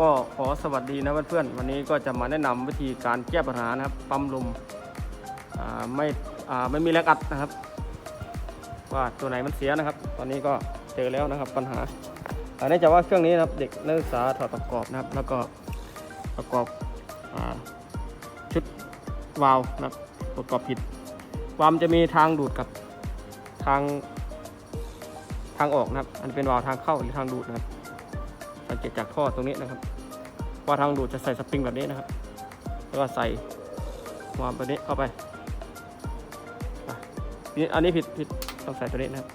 ก็ขอสวัสดีนะเพื่อนๆวันนี้ก็จะมาแนะนำวิธีการแก้ปัญหานะครับปั๊มลมไม่ไม่มีแรงอัดนะครับ ว่าตัวไหนมันเสียนะครับ ตอนนี้ก็เจอแล้วนะครับปัญหาอันนี้จะว่าเครื่องนี้นะครับเด็กนักศึกษาถอดประกอบนะครับ แล้วก็ประกอบอชุดวาล์วนะครับประกอบผิดวาล์วมันจะมีทางดูดกับทางทางออกนะครับ อันนเป็นวาล์วทางเข้าหรือทางดูดนะครับ สังเกตจากท่อตรงนี้นะครับ ว่าทางดูดจะใส่สปริงแบบนี้นะครับ แล้วก็ใส่วาล์วแบบนี้เข้าไปนี่อันนี้ผิดผิดต้องใส่ตัวนี้นะครับ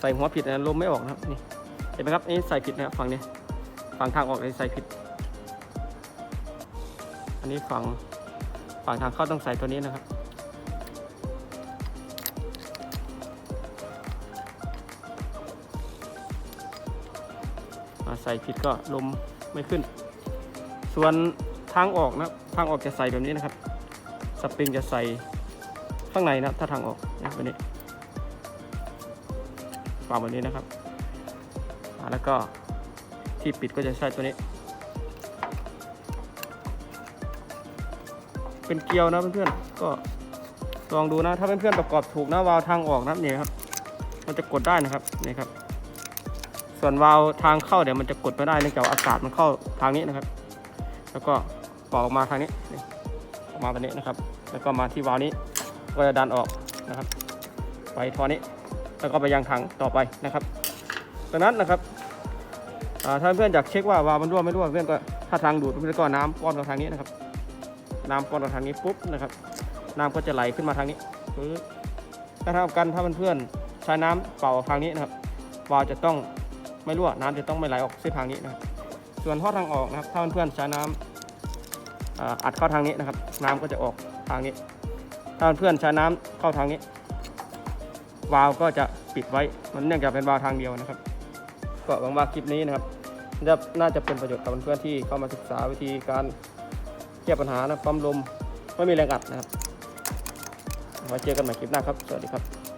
ใส่หัวผิดนะลมไม่ออกนะครับนี่เห็นไหมครับนี่ใส่ผิดนะครับฝั่งนี้ฝั่งทางออกเลยใส่ผิด อันนี้ฝั่งฝั่งทางเข้าต้องใส่ตัวนี้นะครับาใส่ผิดก็ลมไม่ขึ้น ส่วนทางออกนะทางออกจะใส่แบบนี้นะครับ สปริงจะใส่ข้างในนะถ้าทางออกนะแบบนี้วางแบบนี้นะครับ แล้วก็ที่ปิดก็จะใช้ตัวนี้ เป็นเกลียวนะเพื่อนๆ ก็ลองดูนะ ถ้าเพื่อนๆประกอบถูกนะวาล์วทางออกนะนี่ครับ มันจะกดได้นะครับ นี่ครับ ส่วนวาล์วทางเข้าเดี๋ยวมันจะกดไม่ได้เนื่องจากอากาศมันเข้าทางนี้นะครับ แล้วก็ปล่อยออกมาทางนี้นออกมาแบบนี้นะครับ แล้วก็มาที่วาล์วนี้ก็จะดันออกนะครับ ไปท่อนี้ แล้วก็ไปยังถังต่อไปนะครับดังนั้นนะครับถ้าเพื่อนอยากเช็คว่าวาล์วมันรั่วไม่รั่วเพื่อนก็ถ้าทางดูดเพื่อนก็น้ำป้อนมาทางนี้นะครับ น้ำป้อนมาทางนี้ปุ๊บนะครับ น้ำก็จะไหลขึ้นมาทางนี้ถ้าท่ากันถ้าเพื่อนๆใช้น้ำเป่าทางนี้นะครับวาล์วจะต้อง ไม่รั่วน้ำจะต้องไม่ไหลออกเส้นทางนี้นะครับส่วนท่อทางออกนะครับถ้าเพื่อนๆใช้น้ำอ่าอัดเข้าทางนี้นะครับ น้ำก็จะออกทางนี้ ถ้าเพื่อนๆใช้น้ำเข้าทางนี้ วาล์วก็จะปิดไว้ มันเนื่องจากเป็นวาล์วทางเดียวนะครับ ก็หวังว่าคลิปนี้นะครับจะน่าจะเป็นประโยชน์กับเพื่อนๆที่เข้ามาศึกษาวิธีการแก้ปัญหานะปั๊มลมไม่มีแรงอัดนะครับไว้เจอกันใหม่คลิปหน้าครับ สวัสดีครับ